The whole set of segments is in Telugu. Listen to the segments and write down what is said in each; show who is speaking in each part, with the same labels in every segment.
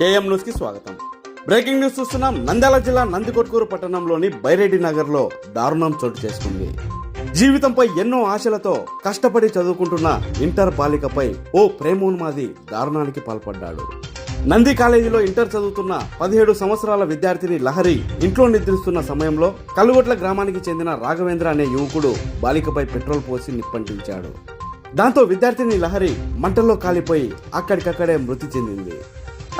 Speaker 1: కేఎం న్యూస్కి స్వాగతం. బ్రేకింగ్ న్యూస్ చూస్తున్నాం. నంద్యాల జిల్లా నందికొట్కూరు పట్టణంలోని బైరెడ్డి నగర్లో దారుణం చోటు చేసుకుంది. జీవితంపై ఎన్నో ఆశలతో కష్టపడి చదువుకుంటున్న ఇంటర్ బాలికపై ఓ ప్రేమోన్మాది దారుణానికి పాల్పడ్డాడు. నంది కాలేజీలో ఇంటర్ చదువుతున్న పదిహేడు సంవత్సరాల విద్యార్థిని లహరి ఇంట్లో నిద్రిస్తున్న సమయంలో కలుగొట్ల గ్రామానికి చెందిన రాఘవేంద్ర అనే యువకుడు బాలికపై పెట్రోల్ పోసి నిప్పంటించాడు. దాంతో విద్యార్థిని లహరి మంటల్లో కాలిపోయి అక్కడికక్కడే మృతి చెందింది.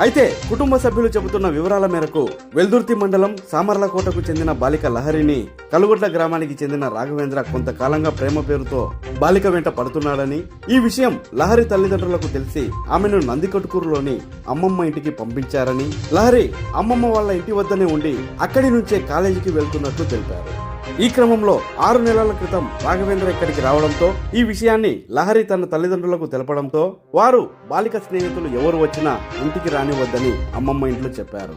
Speaker 1: అయితే కుటుంబ సభ్యులు చెబుతున్న వివరాల మేరకు వెల్దుర్తి మండలం సామర్లకోటకు చెందిన బాలిక లహరిని కలుగొట్ల గ్రామానికి చెందిన రాఘవేంద్ర కొంతకాలంగా ప్రేమ పేరుతో బాలిక వెంట పడుతున్నాడని ఈ విషయం లహరి తల్లిదండ్రులకు తెలిసి ఆమెను నందికొట్కూరులోని అమ్మమ్మ ఇంటికి పంపించారని లహరి అమ్మమ్మ వాళ్ళ ఇంటి వద్దనే ఉండి అక్కడి నుంచే కాలేజీకి వెళ్తున్నట్లు తెలిపారు. ఈ క్రమంలో ఆరు నెలల క్రితం రాఘవేంద్ర ఇక్కడికి రావడంతో ఈ విషయాన్ని లహరి తన తల్లిదండ్రులకు తెలపడంతో వారు బాలిక స్నేహితులు ఎవరు వచ్చినా ఇంటికి రానివద్దని అమ్మమ్మ ఇంట్లో చెప్పారు.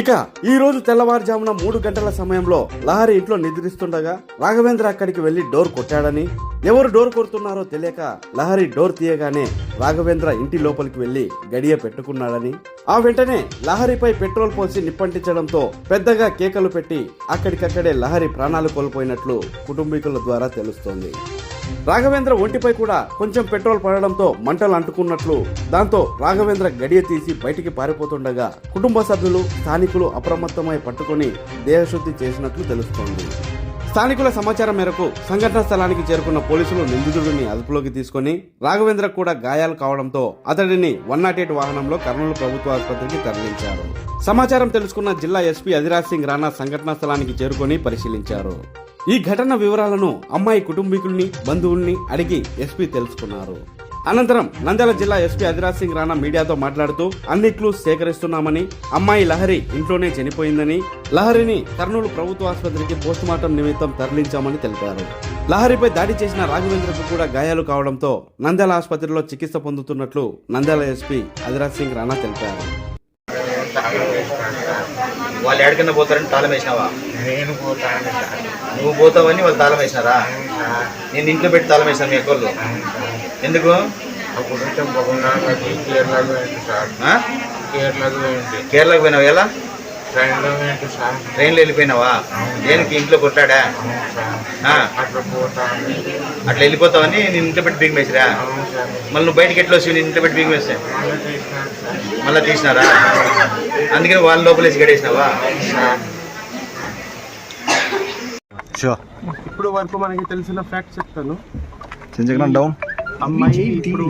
Speaker 1: ఇక ఈ రోజు తెల్లవారుజామున మూడు గంటల సమయంలో లహరి ఇంట్లో నిద్రిస్తుండగా రాఘవేంద్ర అక్కడికి వెళ్ళి డోర్ కొట్టాడని ఎవరు డోర్ కొడుతున్నారో తెలియక లహరి డోర్ తీయగానే రాఘవేంద్ర ఇంటి లోపలికి వెళ్ళి గడియ పెట్టుకున్నాడని ఆ వెంటనే లహరిపై పెట్రోల్ పోసి నిప్పంటించడంతో పెద్దగా కేకలు పెట్టి అక్కడికక్కడే లహరి ప్రాణాలు కోల్పోయినట్లు కుటుంబీకుల ద్వారా తెలుస్తోంది. రాఘవేంద్ర ఒంటిపై కూడా కొంచెం పెట్రోల్ పడడంతో మంటలు అంటుకున్నట్లు దాంతో రాఘవేంద్ర గడియ తీసి బయటికి పారిపోతుండగా కుటుంబ సభ్యులు స్థానికులు అప్రమత్తమై పట్టుకొని దేహశుద్ధి చేసినట్లు తెలుస్తోంది. స్థానికుల సమాచారం మేరకు సంఘటన స్థలానికి చేరుకున్న పోలీసులు నిందితుడిని అదుపులోకి తీసుకొని రాఘవేంద్ర కూడా గాయాలు కావడంతో అతడిని వన్ నాట్ ఎయిట్ వాహనంలో కర్నూలు ప్రభుత్వ ఆసుపత్రికి తరలించారు. సమాచారం తెలుసుకున్న జిల్లా ఎస్పీ అధిరాజ్ సింగ్ రాణా సంఘటనా స్థలానికి చేరుకొని పరిశీలించారు. ఈ ఘటన వివరాలను అమ్మాయి కుటుంబీకుల్ని బంధువుల్ని అడిగి ఎస్పీ తెలుసుకున్నారు. అనంతరం నంద్యాల జిల్లా ఎస్పీ అధిరాజ్ సింగ్ రాణా మీడియాతో మాట్లాడుతూ అన్ని క్లూస్ సేకరిస్తున్నామని అమ్మాయి లహరి ఇంట్లోనే చనిపోయిందని లహరిని కర్నూలు ప్రభుత్వ ఆసుపత్రికి పోస్టుమార్టం నిమిత్తం తరలించామని తెలిపారు. లహరిపై దాడి చేసిన రాఘవేంద్రకు కూడా గాయాలు కావడంతో నంద్యాల ఆసుపత్రిలో చికిత్స పొందుతున్నట్లు నంద్యాల ఎస్పీ అధిరాజ్ సింగ్ రాణా తెలిపారు.
Speaker 2: వాళ్ళు ఎక్కడికన్నా పోతారని తాళం వేసినావా?
Speaker 3: నేను పోతాను
Speaker 2: నువ్వు పోతావని వాళ్ళు తాళం వేసినారా? నేను ఇంట్లో పెట్టి తాళం వేసాను మీ అక్కలు ఎందుకు?
Speaker 3: కేరళకు
Speaker 2: పోయినావు ఎలా?
Speaker 3: ట్రైన్లో ఏంటి సార్
Speaker 2: ట్రైన్లో వెళ్ళిపోయినావా? దేనికి? ఇంట్లో ఆ,
Speaker 3: అట్లా పోతాను
Speaker 2: అట్లా వెళ్ళిపోతావని నేను ఇంట్లో పెట్టి బిగ్ వేసిరా?
Speaker 3: అవును సార్
Speaker 2: మళ్ళీ నువ్వు బయటికి ఎట్లా వచ్చి నేను ఇంట్లో పెట్టి బిగ్ వేసా
Speaker 3: మళ్ళీ తీసినాను సార్
Speaker 2: మళ్ళీ తీసినారా? అందుకని వాళ్ళ లోపలేసి గడేసినావా?
Speaker 3: సార్
Speaker 4: ఇప్పుడు వరకు మనకి తెలిసిన ఫ్యాక్ట్ చెప్తాను.
Speaker 5: డౌన్.
Speaker 4: అమ్మాయి ఇప్పుడు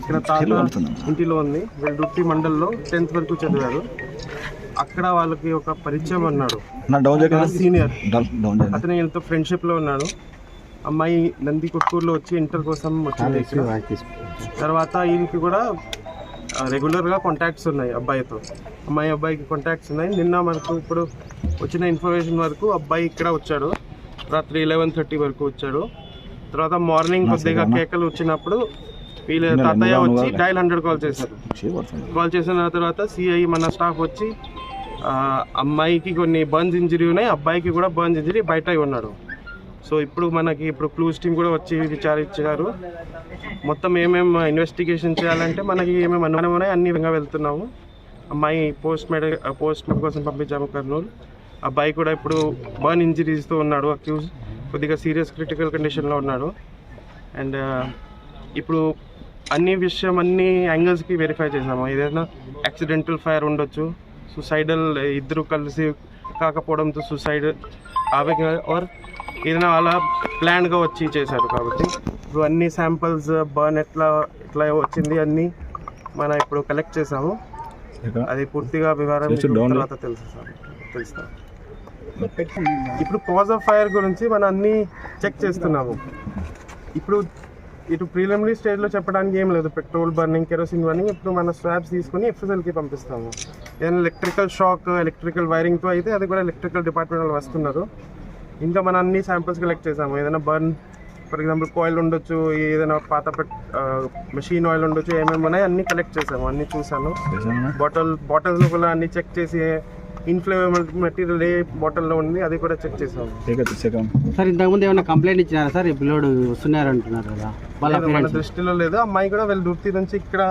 Speaker 4: ఇక్కడ తాత ఇంటిలో ఉంది. వెల్దుర్తి మండల్లో టెన్త్ వరకు చదివారు. అక్కడ వాళ్ళకి ఒక పరిచయం అన్నాడు. సీనియర్
Speaker 5: డౌన్ డౌన్ చేయండి
Speaker 4: అతను వీళ్ళతో ఫ్రెండ్షిప్లో ఉన్నాడు. అమ్మాయి నంది కొట్కూరులో వచ్చి ఇంటర్ కోసం వచ్చింది. తర్వాత ఈయనకి కూడా రెగ్యులర్గా కాంటాక్ట్స్ ఉన్నాయి అబ్బాయితో. అమ్మాయి అబ్బాయికి కాంటాక్ట్స్ ఉన్నాయి. నిన్న మనకు ఇప్పుడు వచ్చిన ఇన్ఫర్మేషన్ వరకు అబ్బాయి ఇక్కడ వచ్చాడు. రాత్రి లెవెన్ థర్టీ వరకు వచ్చాడు. తర్వాత మార్నింగ్ కొద్దిగా కేకలు వచ్చినప్పుడు వీళ్ళ తాతయ్య వచ్చి డైల్ హండ్రెడ్ కాల్ చేశారు. కాల్ చేసిన తర్వాత సిఐ మన స్టాఫ్ వచ్చి అమ్మాయికి కొన్ని బర్న్స్ ఇంజరీ ఉన్నాయి అబ్బాయికి కూడా బర్న్స్ ఇంజరీ బయట ఉన్నాడు. సో ఇప్పుడు మనకి ఇప్పుడు క్లూస్ టీమ్ కూడా వచ్చి విచారించారు. మొత్తం ఏమేమి ఇన్వెస్టిగేషన్ చేయాలంటే మనకి ఏమేమి అనుమానం ఉన్నాయి అన్ని విధంగా వెళ్తున్నాము. అమ్మాయి పోస్ట్ మెడ పోస్ట్ మెడ కోసం పంపించాము కర్నూలు. అబ్బాయి కూడా ఇప్పుడు బర్న్ ఇంజరీస్తో ఉన్నాడు అక్యూజ్ కొద్దిగా సీరియస్ క్రిటికల్ కండిషన్లో ఉన్నాడు. అండ్ ఇప్పుడు అన్ని విషయం అన్ని యాంగిల్స్కి వెరిఫై చేసాము. ఏదైనా యాక్సిడెంటల్ ఫైర్ ఉండొచ్చు సుసైడల్ ఇద్దరు కలిసి కాకపోవడంతో సుసైడ్ ఆవేగ ఆర్ ఏదైనా అలా ప్లాన్గా వచ్చి చేశారు కాబట్టి. ఇప్పుడు అన్ని శాంపిల్స్ బర్న్ ఎట్లా ఎట్లా వచ్చింది అన్నీ మనం ఇప్పుడు కలెక్ట్ చేసాము. అది పూర్తిగా వివరం. తర్వాత తెలుసు తెలుస్తాం ఇప్పుడు కాజ్ ఆఫ్ ఫైర్ గురించి మనం అన్ని చెక్ చేస్తున్నాము. ఇప్పుడు ఇటు ప్రీలిమినరీ స్టేజ్లో చెప్పడానికి ఏం లేదు. పెట్రోల్ బర్నింగ్ కెరోసిన్ బర్నింగ్ ఇప్పుడు మన స్వాబ్స్ తీసుకుని ఎఫ్ఎస్ఎల్కి పంపిస్తాము. ఏదైనా ఎలక్ట్రికల్ షాక్ ఎలక్ట్రికల్ వైరింగ్తో అయితే అది కూడా ఎలక్ట్రికల్ డిపార్ట్మెంట్ వాళ్ళు వస్తున్నారు. ఇంకా మనం అన్ని శాంపిల్స్ కలెక్ట్ చేసాము. ఏదైనా బర్న్ ఫర్ ఎగ్జాంపుల్ కాయిల్ ఉండొచ్చు ఏదైనా పాత మెషిన్ ఆయిల్ ఉండొచ్చు ఏమేమి ఉన్నాయి అన్ని కలెక్ట్ చేసాము. అన్ని చూసాను. బాటిల్ బాటిల్స్ కూడా అన్ని చెక్ చేసి ఇన్ఫ్లేమబుల్ మెటీరియల్ ఏ బాటిల్లో ఉంది అది కూడా చెక్ చేసాము
Speaker 6: సార్ ఇంతకుముందు ఏమైనా కంప్లైంట్ ఇచ్చినారా సార్? ఈ పిల్లోడు వస్తున్నారు అంటున్నారు కదా
Speaker 4: మన దృష్టిలో లేదు. అమ్మాయి కూడా వీళ్ళు దుర్తి నుంచి ఇక్కడ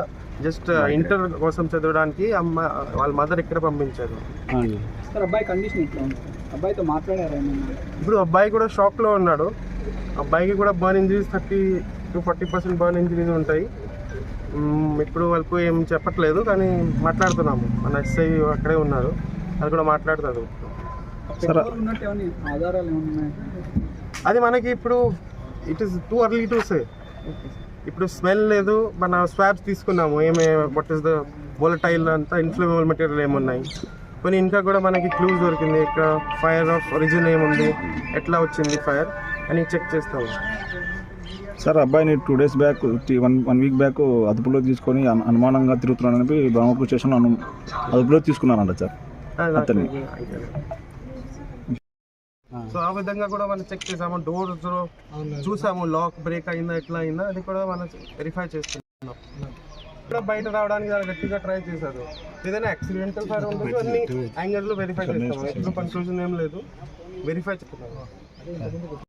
Speaker 4: జస్ట్ ఇంటర్ కోసం చదవడానికి అమ్మ వాళ్ళ మదర్ ఇక్కడ పంపించారు.
Speaker 7: అబ్బాయి కండిషన్ ఉంది? అబ్బాయితో మాట్లాడారా
Speaker 4: ఇప్పుడు అబ్బాయి కూడా షాక్లో ఉన్నాడు. అబ్బాయికి కూడా burn injuries thirty to forty percent burn injuries ఉంటాయి. ఇప్పుడు వాళ్ళకు ఏం చెప్పట్లేదు కానీ మాట్లాడుతున్నాము. మన ఎస్ఐ అక్కడే ఉన్నారు. అది కూడా
Speaker 7: ఏమన్నా ఉన్నాయా?
Speaker 4: అది మనకి ఇప్పుడు it is too early to say ఇప్పుడు స్మెల్ లేదు మన స్వాబ్స్ తీసుకున్నాము. ఏమే వాట్ ఇస్ ద వోలటైల్ అంతా ఇన్ఫ్లమేబుల్ మెటీరియల్ ఏమున్నాయి? కొన్ని ఇంకా కూడా మనకి క్లూస్ దొరికింది. ఇక్కడ ఫైర్ ఆఫ్ ఒరిజిన్ ఏముంది? ఎట్లా వచ్చింది ఫైర్ అని చెక్ చేస్తాము.
Speaker 5: సార్ అబ్బాయిని two days back one one week back అదుపులో తీసుకొని అను- అనుమానంగా తిరుగుతున్నాడని చెప్పి బ్రహ్మపూర్ స్టేషన్లో అను అదుపులో తీసుకున్నారంట సార్. అతన్ని.
Speaker 4: సో ఆ విధంగా కూడా మనం చెక్ చేసాము డోర్స్ చూసాము లాక్ బ్రేక్ అయిందా ఎట్లా అయిందా అది కూడా మనం వెరిఫై చేస్తున్నాం ఇక్కడ బయట రావడానికి చాలా గట్టిగా ట్రై చేశారు. ఏదైనా యాక్సిడెంటల్ ఫైర్ ఉండదు అన్ని యాంగిల్లో వెరిఫై చేస్తాము. ఎప్పుడు కన్క్లూజన్ ఏం లేదు. వెరిఫై చేస్తున్నాము